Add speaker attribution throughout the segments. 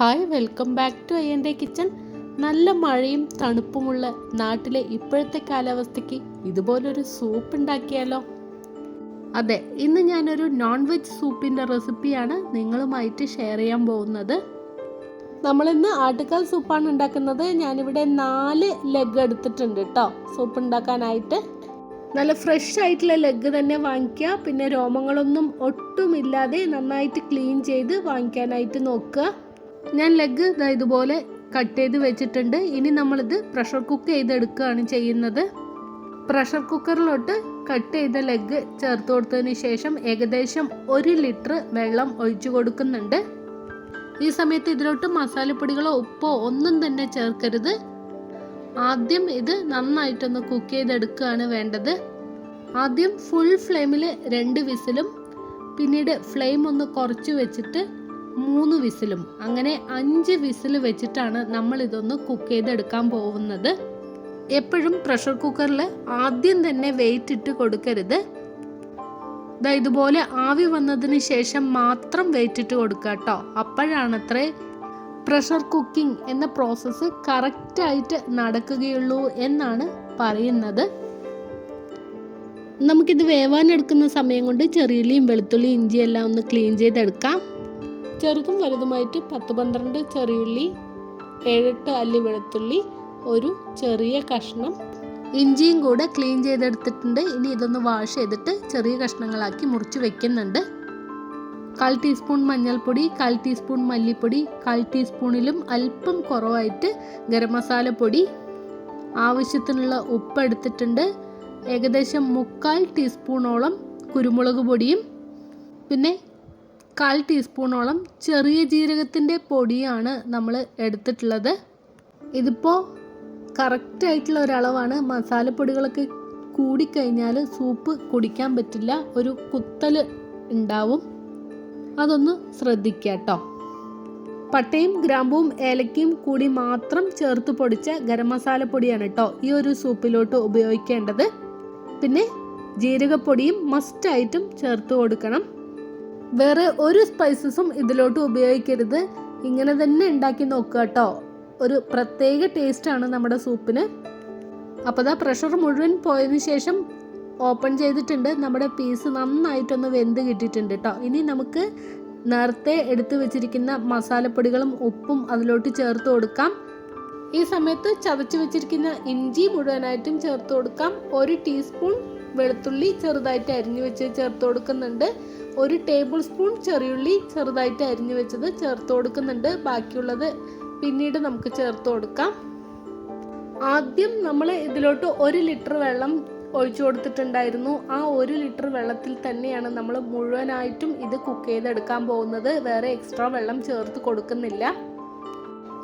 Speaker 1: Hi welcome back to അയ്യന്റെ kitchen നല്ല മഴയും തണുപ്പുമുള്ള നാട്ടിലെ ഇപ്പോഴത്തെ കാലാവസ്ഥയ്ക്ക് ഇതുപോലൊരു സൂപ്പ് ഉണ്ടാക്കിയാലോ? അതെ ഇന്ന് ഞാനൊരു നോൺ വെജ് സൂപ്പിന്റെ റെസിപ്പിയാണ് നിങ്ങളുമായിട്ട് ഷെയർ ചെയ്യാൻ പോകുന്നത്. നമ്മളിന്ന് ആട്ടുകാൽ സൂപ്പാണ് ഉണ്ടാക്കുന്നത്. ഞാനിവിടെ നാല് ലെഗ് എടുത്തിട്ടുണ്ട് കേട്ടോ സൂപ്പ് ഉണ്ടാക്കാനായിട്ട്. നല്ല ഫ്രഷ് ആയിട്ടുള്ള ലെഗ് തന്നെ വാങ്ങിക്കുക. പിന്നെ രോമങ്ങളൊന്നും ഒട്ടുമില്ലാതെ നന്നായിട്ട് ക്ലീൻ ചെയ്ത് വാങ്ങിക്കാനായിട്ട് നോക്കുക. ഞാൻ ലെഗ് ദാ ഇതുപോലെ കട്ട് ചെയ്ത് വെച്ചിട്ടുണ്ട്. ഇനി നമ്മളിത് പ്രഷർ കുക്ക് ചെയ്തെടുക്കുകയാണ് ചെയ്യുന്നത്. പ്രഷർ കുക്കറിലോട്ട് കട്ട് ചെയ്ത ലെഗ് ചേർത്ത് കൊടുത്തതിന് ശേഷം ഏകദേശം ഒരു ലിറ്റർ വെള്ളം ഒഴിച്ചു കൊടുക്കുന്നുണ്ട്. ഈ സമയത്ത് ഇതിലോട്ട് മസാലപ്പൊടികളോ ഉപ്പോ ഒന്നും തന്നെ ചേർക്കരുത്. ആദ്യം ഇത് നന്നായിട്ടൊന്ന് കുക്ക് ചെയ്തെടുക്കുകയാണ് വേണ്ടത്. ആദ്യം ഫുൾ ഫ്ലെയിമിൽ രണ്ട് വിസിലും പിന്നീട് ഫ്ലെയിം ഒന്ന് കുറച്ച് വെച്ചിട്ട് മൂന്ന് വിസിലും അങ്ങനെ അഞ്ച് വിസിൽ വെച്ചിട്ടാണ് നമ്മൾ ഇതൊന്ന് കുക്ക് ചെയ്തെടുക്കാൻ പോകുന്നത്. എപ്പോഴും പ്രഷർ കുക്കറിൽ ആദ്യം തന്നെ വെയിറ്റ് ഇട്ട് കൊടുക്കരുത്. ഇതാ ഇതുപോലെ ആവി വന്നതിന് ശേഷം മാത്രം വെയിറ്റ് ഇട്ട് കൊടുക്കുക കേട്ടോ അപ്പോഴാണത്രേ പ്രഷർ കുക്കിംഗ് എന്ന പ്രോസസ്സ് കറക്റ്റായിട്ട് നടക്കുകയുള്ളൂ എന്നാണ് പറയുന്നത്. നമുക്കിത് വേവാനെടുക്കുന്ന സമയം കൊണ്ട് ചെറിയുള്ളിയും വെളുത്തുള്ളിയും ഇഞ്ചിയും എല്ലാം ഒന്ന് ക്ലീൻ ചെയ്തെടുക്കാം. ചെറുതും വലുതുമായിട്ട് പത്ത് പന്ത്രണ്ട് ചെറിയുള്ളി ഏഴെട്ട് അല്ലി വെളുത്തുള്ളി ഒരു ചെറിയ കഷ്ണം. ഇഞ്ചിയും കൂടെ ക്ലീൻ ചെയ്തെടുത്തിട്ടുണ്ട്. ഇനി ഇതൊന്ന് വാഷ് ചെയ്തിട്ട് ചെറിയ കഷ്ണങ്ങളാക്കി മുറിച്ച് വെക്കുന്നുണ്ട്. കാൽ ടീസ്പൂൺ മഞ്ഞൾപ്പൊടി കാൽ ടീസ്പൂൺ മല്ലിപ്പൊടി കാൽ ടീസ്പൂണിലും അല്പം കുറവായിട്ട് ഗരം മസാലപ്പൊടി. ആവശ്യത്തിനുള്ള ഉപ്പ് എടുത്തിട്ടുണ്ട്. ഏകദേശം മുക്കാൽ ടീസ്പൂണോളം കുരുമുളക് പൊടിയും. പിന്നെ കാൽ ടീസ്പൂണോളം ചെറിയ ജീരകത്തിന്റെ പൊടിയാണ് നമ്മൾ എടുത്തിട്ടുള്ളത്. ഇതിപ്പോൾ കറക്റ്റായിട്ടുള്ള ഒരളവാണ്. മസാലപ്പൊടികളൊക്കെ കൂടിക്കഴിഞ്ഞാൽ സൂപ്പ് കുടിക്കാൻ പറ്റില്ല. ഒരു കുത്തൽ ഉണ്ടാവും. അതൊന്ന് ശ്രദ്ധിക്കുക കേട്ടോ. പട്ടയും ഗ്രാമ്പും ഏലക്കയും കൂടി മാത്രം ചേർത്ത് പൊടിച്ച ഗരം മസാല പൊടിയാണ് കേട്ടോ ഈ ഒരു സൂപ്പിലോട്ട് ഉപയോഗിക്കേണ്ടത്. പിന്നെ ജീരകപ്പൊടിയും മസ്റ്റായിട്ടും ചേർത്ത് കൊടുക്കണം. വേറെ ഒരു സ്പൈസസും ഇതിലോട്ട് ഉപയോഗിക്കരുത്. ഇങ്ങനെ തന്നെ ഉണ്ടാക്കി നോക്കുക കേട്ടോ. ഒരു പ്രത്യേക ടേസ്റ്റാണ് നമ്മുടെ സൂപ്പിന്. അപ്പോൾ ദാ പ്രഷർ മുഴുവൻ പോയതിനു ശേഷം ഓപ്പൺ ചെയ്തിട്ടുണ്ട്. നമ്മുടെ പീസ് നന്നായിട്ടൊന്ന് വെന്ത് കിട്ടിയിട്ടുണ്ട് കേട്ടോ. ഇനി നമുക്ക് നേരത്തെ എടുത്തു വെച്ചിരിക്കുന്ന മസാലപ്പൊടികളും ഉപ്പും അതിലോട്ട് ചേർത്ത് കൊടുക്കാം. ഈ സമയത്ത് ചതച്ച് വെച്ചിരിക്കുന്ന ഇഞ്ചി മുഴുവനായിട്ടും ചേർത്ത് കൊടുക്കാം. ഒരു ടീസ്പൂൺ വെളുത്തുള്ളി ചെറുതായിട്ട് അരിഞ്ഞു വെച്ച് ചേർത്ത് കൊടുക്കുന്നുണ്ട്. ഒരു ടേബിൾ സ്പൂൺ ചെറിയുള്ളി ചെറുതായിട്ട് അരിഞ്ഞു വെച്ചത് ചേർത്ത് കൊടുക്കുന്നുണ്ട്. ബാക്കിയുള്ളത് പിന്നീട് നമുക്ക് ചേർത്ത് കൊടുക്കാം. ആദ്യം നമ്മൾ ഇതിലോട്ട് ഒരു ലിറ്റർ വെള്ളം ഒഴിച്ചു കൊടുത്തിട്ടുണ്ടായിരുന്നു. ആ ഒരു ലിറ്റർ വെള്ളത്തിൽ തന്നെയാണ് നമ്മൾ മുഴുവനായിട്ടും ഇത് കുക്ക് ചെയ്തെടുക്കാൻ പോകുന്നത്. വേറെ എക്സ്ട്രാ വെള്ളം ചേർത്ത് കൊടുക്കുന്നില്ല.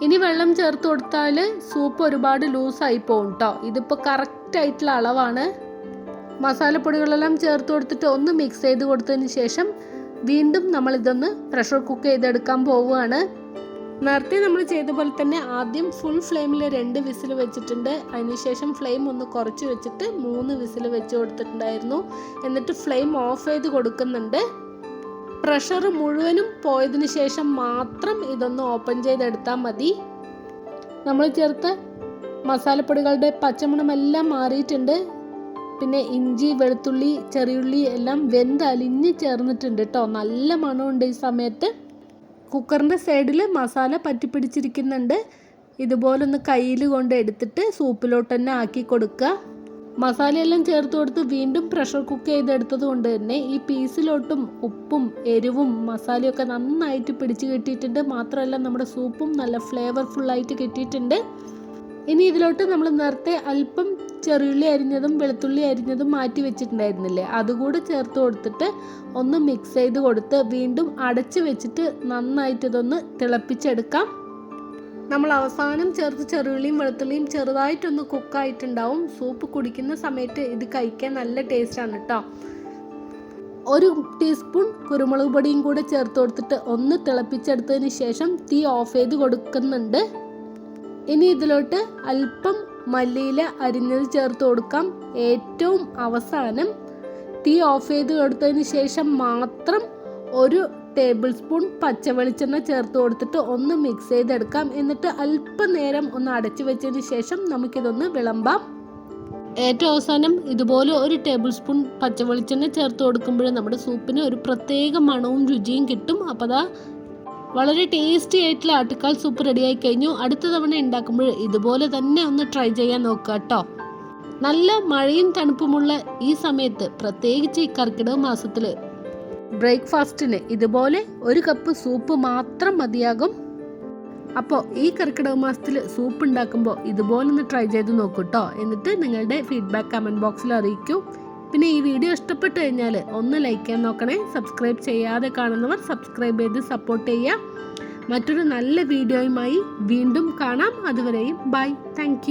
Speaker 1: ഇനി വെള്ളം ചേർത്ത് കൊടുത്താൽ സൂപ്പ് ഒരുപാട് ലൂസായി പോകും കേട്ടോ ഇതിപ്പോൾ കറക്റ്റ് ആയിട്ടുള്ള അളവാണ്. മസാലപ്പൊടികളെല്ലാം ചേർത്ത് കൊടുത്തിട്ട് ഒന്ന് മിക്സ് ചെയ്ത് കൊടുത്തതിന് ശേഷം വീണ്ടും നമ്മൾ ഇതൊന്ന് പ്രഷർ കുക്ക് ചെയ്തെടുക്കാൻ പോവുകയാണ്. നേരത്തെ നമ്മൾ ചെയ്ത പോലെ തന്നെ ആദ്യം ഫുൾ ഫ്ലെയിമിൽ രണ്ട് വിസിൽ വെച്ചിട്ടുണ്ട്. അതിനുശേഷം ഫ്ലെയിം ഒന്ന് കുറച്ച് വെച്ചിട്ട് മൂന്ന് വിസിൽ വെച്ച് കൊടുത്തിട്ടുണ്ടായിരുന്നു. എന്നിട്ട് ഫ്ലെയിം ഓഫ് ചെയ്ത് കൊടുക്കുന്നുണ്ട്. പ്രഷർ മുഴുവനും പോയതിന് ശേഷം മാത്രം ഇതൊന്ന് ഓപ്പൺ ചെയ്തെടുത്താൽ മതി. നമ്മൾ ചേർത്ത് മസാലപ്പൊടികളുടെ പച്ചമണമെല്ലാം മാറിയിട്ടുണ്ട്. പിന്നെ ഇഞ്ചി വെളുത്തുള്ളി ചെറിയുള്ളി എല്ലാം വെന്ത് അലിഞ്ഞ് ചേർന്നിട്ടുണ്ട് കേട്ടോ നല്ല മണമുണ്ട് ഈ സമയത്ത്. കുക്കറിന്റെ സൈഡിൽ മസാല പറ്റിപ്പിടിച്ചിരിക്കുന്നുണ്ട് ഇതുപോലൊന്ന് കയ്യിൽ കൊണ്ട് എടുത്തിട്ട് സൂപ്പിലോട്ട് തന്നെ ആക്കി കൊടുക്കുക. മസാലയെല്ലാം ചേർത്ത് കൊടുത്ത് വീണ്ടും പ്രഷർ കുക്ക് ചെയ്തെടുത്തത് കൊണ്ട് തന്നെ ഈ പീസിലോട്ടും ഉപ്പും എരിവും മസാലയൊക്കെ നന്നായിട്ട് പിടിച്ച് കിട്ടിയിട്ടുണ്ട്. മാത്രമല്ല നമ്മുടെ സൂപ്പും നല്ല ഫ്ലേവർഫുള്ളായിട്ട് കിട്ടിയിട്ടുണ്ട്. ഇനി ഇതിലോട്ട് നമ്മൾ നേരത്തെ അല്പം ചെറിയുള്ളി അരിഞ്ഞതും വെളുത്തുള്ളി അരിഞ്ഞതും മാറ്റി വെച്ചിട്ടുണ്ടായിരുന്നില്ലേ? അതുകൂടെ ചേർത്ത് കൊടുത്തിട്ട് ഒന്ന് മിക്സ് ചെയ്ത് കൊടുത്ത് വീണ്ടും അടച്ച് വെച്ചിട്ട് നന്നായിട്ട് ഇതൊന്ന് തിളപ്പിച്ചെടുക്കാം. നമ്മൾ അവസാനം ചേർത്ത് ചെറുള്ളിയും വെളുത്തുള്ളിയും ചെറുതായിട്ടൊന്ന് കുക്കായിട്ടുണ്ടാവും സൂപ്പ് കുടിക്കുന്ന സമയത്ത് ഇത് കഴിക്കാൻ നല്ല ടേസ്റ്റാണ് കേട്ടോ ഒരു ടീസ്പൂൺ കുരുമുളക് പൊടിയും കൂടെ ചേർത്ത് കൊടുത്തിട്ട് ഒന്ന് തിളപ്പിച്ചെടുത്തതിന് ശേഷം തീ ഓഫ് ചെയ്ത് കൊടുക്കുന്നുണ്ട്. ഇനി ഇതിലോട്ട് അല്പം മല്ലിയില അരിഞ്ഞത് ചേർത്ത് കൊടുക്കാം. ഏറ്റവും അവസാനം തീ ഓഫ് ചെയ്ത് കൊടുത്തതിന് ശേഷം മാത്രം ഒരു ടേബിൾ സ്പൂൺ പച്ച വെളിച്ചെണ്ണ ചേർത്ത് കൊടുത്തിട്ട് ഒന്ന് മിക്സ് ചെയ്തെടുക്കാം. എന്നിട്ട് അല്പനേരം ഒന്ന് അടച്ചു വെച്ചതിന് ശേഷം നമുക്കിതൊന്ന് വിളമ്പാം. ഏറ്റവും അവസാനം ഇതുപോലെ ഒരു ടേബിൾ സ്പൂൺ പച്ച വെളിച്ചെണ്ണ ചേർത്ത് കൊടുക്കുമ്പോൾ നമ്മുടെ സൂപ്പിന് ഒരു പ്രത്യേക മണവും രുചിയും കിട്ടും. അപ്പോൾ അതാ വളരെ ടേസ്റ്റി ആയിട്ടുള്ള ആട്ടുകാൽ സൂപ്പ് റെഡിയായി കഴിഞ്ഞു. അടുത്ത തവണ ഉണ്ടാക്കുമ്പോൾ ഇതുപോലെ തന്നെ ഒന്ന് ട്രൈ ചെയ്യാൻ നോക്കുക കേട്ടോ. നല്ല മഴയും തണുപ്പുമുള്ള ഈ സമയത്ത് പ്രത്യേകിച്ച് ഈ കർക്കിടക മാസത്തിൽ ബ്രേക്ക്ഫാസ്റ്റിന് ഇതുപോലെ ഒരു കപ്പ് സൂപ്പ് മാത്രം മതിയാകും. അപ്പോൾ ഈ കർക്കിടക മാസത്തിൽ സൂപ്പ് ഉണ്ടാക്കുമ്പോൾ ഇതുപോലെ ഒന്ന് ട്രൈ ചെയ്ത് നോക്കൂ കേട്ടോ. എന്നിട്ട് നിങ്ങളുടെ ഫീഡ്ബാക്ക് കമന്റ് ബോക്സിൽ അറിയിക്കൂ. പിന്നെ ഈ വീഡിയോ ഇഷ്ടപ്പെട്ട് കഴിഞ്ഞാൽ ഒന്ന് ലൈക്ക് ചെയ്യാൻ നോക്കണേ. സബ്സ്ക്രൈബ് ചെയ്യാതെ കാണുന്നവർ സബ്സ്ക്രൈബ് ചെയ്ത് സപ്പോർട്ട് ചെയ്യുക. മറ്റൊരു നല്ല വീഡിയോയുമായി വീണ്ടും കാണാം. അതുവരെയും ബൈ താങ്ക്